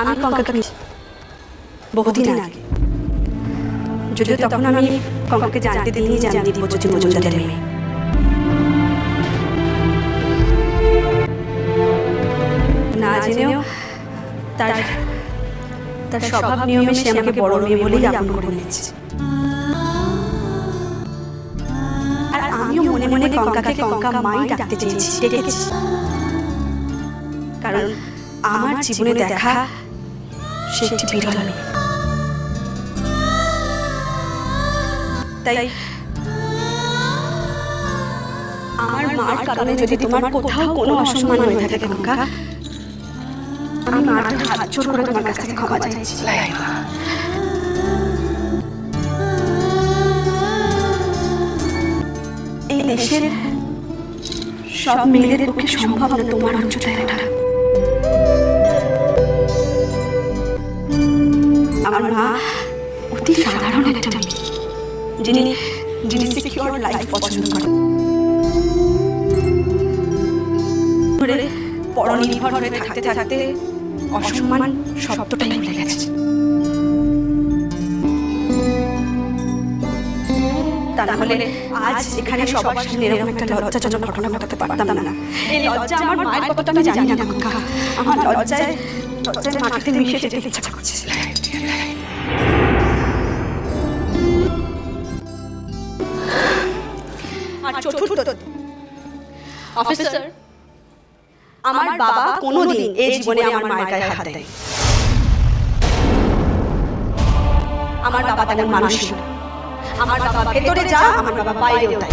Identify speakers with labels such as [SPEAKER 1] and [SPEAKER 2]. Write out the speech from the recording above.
[SPEAKER 1] আমি কঙ্কাকে বহুদিন আগে। যদিও তখন আমি কঙ্কাকে জানতে দিইনি যে আমি দিব্যজ্যোতি মজুমদারের মেয়ে। না জেনেও তার তার স্বভাব নিয়মে সে আমাকে বড় মেয়ে বলেই আপন করে নিয়েছে। আর আমিও মনে মনে কঙ্কাকে কঙ্কা মাই ডাকতে চেয়েছি। ডেকেছি। কারণ আমার জীবনে দেখা সে একটি বিরল মেয়ে তাই আমার মার কারণে যদি তোমার কোথাও কোনো অসম্মান হয়ে থাকে কঙ্কা আমি মার হাত জোর করে তোমার কাছ থেকে ক্ষমা চাইছি। এই দেশের সব মেয়েদের পক্ষে সম্ভব না তোমার উচ্চতায় ওঠা আমার মা অতি সাধারণ একটা মেয়ে যিনি যিনি সিকিউর লাইফ পছন্দ করেন। ধরে পরনির্ভর হয়ে থাকতে থাকতে অসম্মান শব্দটাই ভুলে গেছে। তা না হলে আজ এখানে সবার সামনে এরকম একটা লজ্জাজনক ঘটনা ঘটাতে পারতাম না। এই লজ্জা আমার মায়ের কতটা আমি জানি না কাকা। আমার লজ্জায় লজ্জায় মাটিতে মিশে যেতে ইচ্ছা করছে। অফিসার আমার বাবা কোনোদিন এই জীবনে আমার মায়ের গায়ে হাত দেয়। আমার বাবা তেমন মানুষ আমার বাবা ভেতরে যা আমার বাবা বাইরেও তাই।